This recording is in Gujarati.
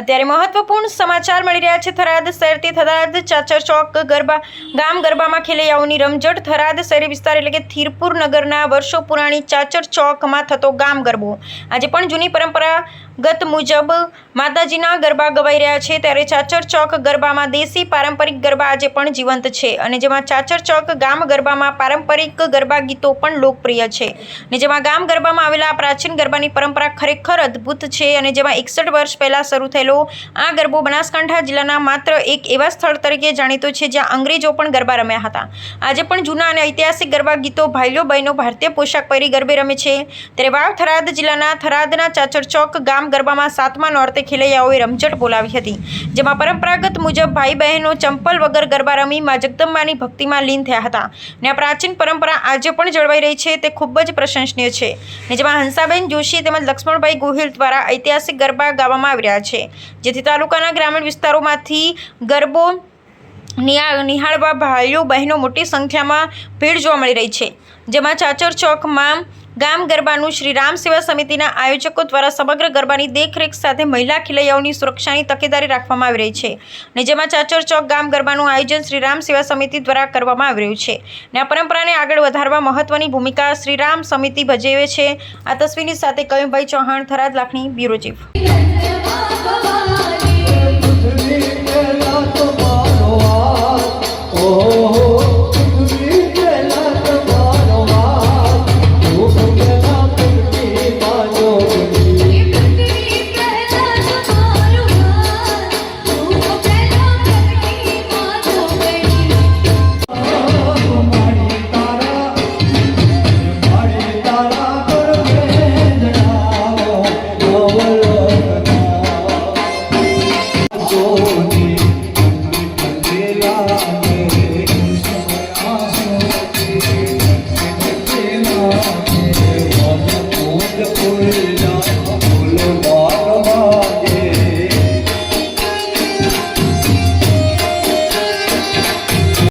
અત્યારે મહત્વપૂર્ણ સમાચાર મળી રહ્યા છે થરાદ શહેરથી થરાદ ચાચર ચોક ગરબા ગામ ગરબામાં ખેલૈયાઓની રમઝટ. થરાદ શહેરી વિસ્તાર એટલે કે થીરપુર નગરના વર્ષો પુરાણી ચાચર ચોકમાં થતો ગામ ગરબો. આજે પણ જૂની પરંપરાગત મુજબ માતાજીના ગરબા ગવાઈ રહ્યા છે ત્યારે ચાચર ચોક ગરબામાં દેશી પારંપરિક ગરબા આજે પણ જીવંત છે અને જેમાં ચાચર ચોક ગામ ગરબામાં પારંપરિક ગરબા ગીતો પણ લોકપ્રિય છે. અને જેમાં ગામ ગરબામાં આવેલા પ્રાચીન ગરબાની પરંપરા ખરેખર અદ્ભુત છે અને જેમાં એકસઠ વર્ષ પહેલાં શરૂ થયેલો આ ગરબો બનાસકાંઠા જિલ્લાના માત્ર એક એવા સ્થળ તરીકે જાણીતો છે જ્યાં અંગ્રેજો પણ ગરબા રમ્યા હતા. આજે પણ જૂના અને ઐતિહાસિક ગરબા ગીતો ભાઈલો બહેનો ભારતીય પોશાક પહેરી ગરબે રમે છે. ત્યારે વાવ થરાદ જિલ્લાના થરાદના ચાચર ચોક ગામ ગરબામાં સાતમા નોરતે ખેલૈયાઓએ રમઝટ બોલાવી હતી, જેમાં પરંપરાગત મુજબ ભાઈ બહેનો ચંપલ વગર ગરબા રમી મા જગદંબાની ભક્તિમાં લીન થયા હતા. ને આ પ્રાચીન પરંપરા આજે પણ જળવાઈ રહી છે, તે ખૂબ જ પ્રશંસનીય છે. ને જેમાં હંસાબેન જોશી તેમજ લક્ષ્મણભાઈ ગોહિલ દ્વારા ઐતિહાસિક ગરબા ગાવામાં આવી રહ્યા છે, જેથી તાલુકાના ગ્રામીણ વિસ્તારોમાંથી ગરબો નિહાળવા ભાઈઓ બહેનો મોટી સંખ્યામાં ભીડ જોવા મળી રહી છે. જેમાં ચાચર ચોકમાં ગામ ગરબાનું શ્રી રામ સેવા સમિતિના આયોજકો દ્વારા સમગ્ર ગરબાની દેખરેખ સાથે મહિલા ખેલૈયાઓની સુરક્ષાની તકેદારી રાખવામાં આવી રહી છે અને જેમાં ચાચર ચોક ગામ ગરબાનું આયોજન શ્રી રામ સેવા સમિતિ દ્વારા કરવામાં આવી રહ્યું છે. અને આ પરંપરાને આગળ વધારવા મહત્વની ભૂમિકા શ્રી રામ સમિતિ ભજવે છે. આ તસવીરની સાથે Kayubhai Chauhan Tharad Lakhani, bureau chief. you.